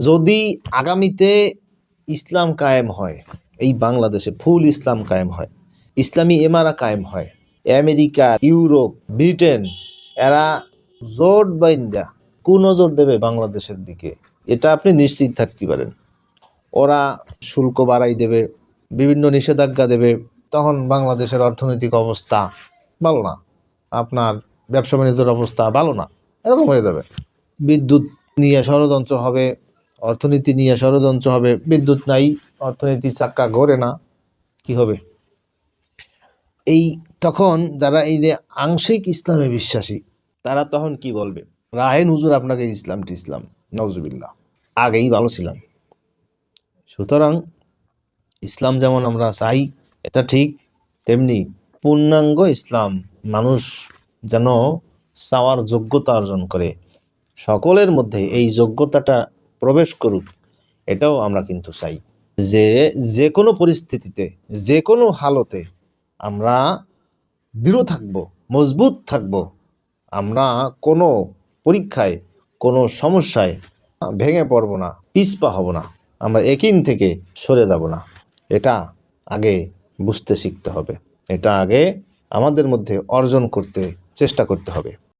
যদি আগামীতে ইসলাম কায়েম হয়, এই বাংলাদেশে ফুল ইসলাম কায়েম হয়, ইসলামী এমারা কায়েম হয়, আমেরিকা, ইউরোপ, ব্রিটেন, এরা জোট বাইন্দা কুনজর দেবে বাংলাদেশের দিকে। এটা আপনি নিশ্চিত থাকতে পারেন। ওরা শুল্ক বাড়াই দেবে, বিভিন্ন নিষেধাজ্ঞা দেবে, তখন বাংলাদেশের অর্থনৈতিক অবস্থা ভালো না, আপনার ব্যবসা বাণিজ্যের অবস্থা ভালো না, এরকম হয়ে যাবে। বিদ্যুৎ নিয়ে ষড়যন্ত্র হবে অর্থনীতি নিয়ে ষড়যন্ত্র হবে, বিদ্যুৎ নাই, অর্থনীতির চাক্কা ঘোরে না, কি হবে? এই তখন যারা এই যে আংশিক ইসলামে বিশ্বাসী, তারা তখন কি বলবে? রাহেন হুজুর আপনাকে ইসলাম টি ইসলাম নজুবিল্লাহ আগেই ভালো ছিলাম। সুতরাং ইসলাম যেমন আমরা চাই, এটা ঠিক, তেমনি পূর্ণাঙ্গ ইসলাম মানুষ যেন চাওয়ার যোগ্যতা অর্জন করে। সকলের মধ্যে এই যোগ্যতাটা প্রবেশ করুক, এটাও আমরা কিন্তু চাই। যে যে কোনো পরিস্থিতিতে, যে কোনো হালতে আমরা দৃঢ় থাকব, মজবুত থাকব, আমরা কোনো পরীক্ষায়, কোনো সমস্যায় ভেঙে পড়ব না, পিছপা হব না, আমরা একিন থেকে সরে যাব না। এটা আগে বুঝতে শিখতে হবে, এটা আগে আমাদের মধ্যে অর্জন করতে চেষ্টা করতে হবে।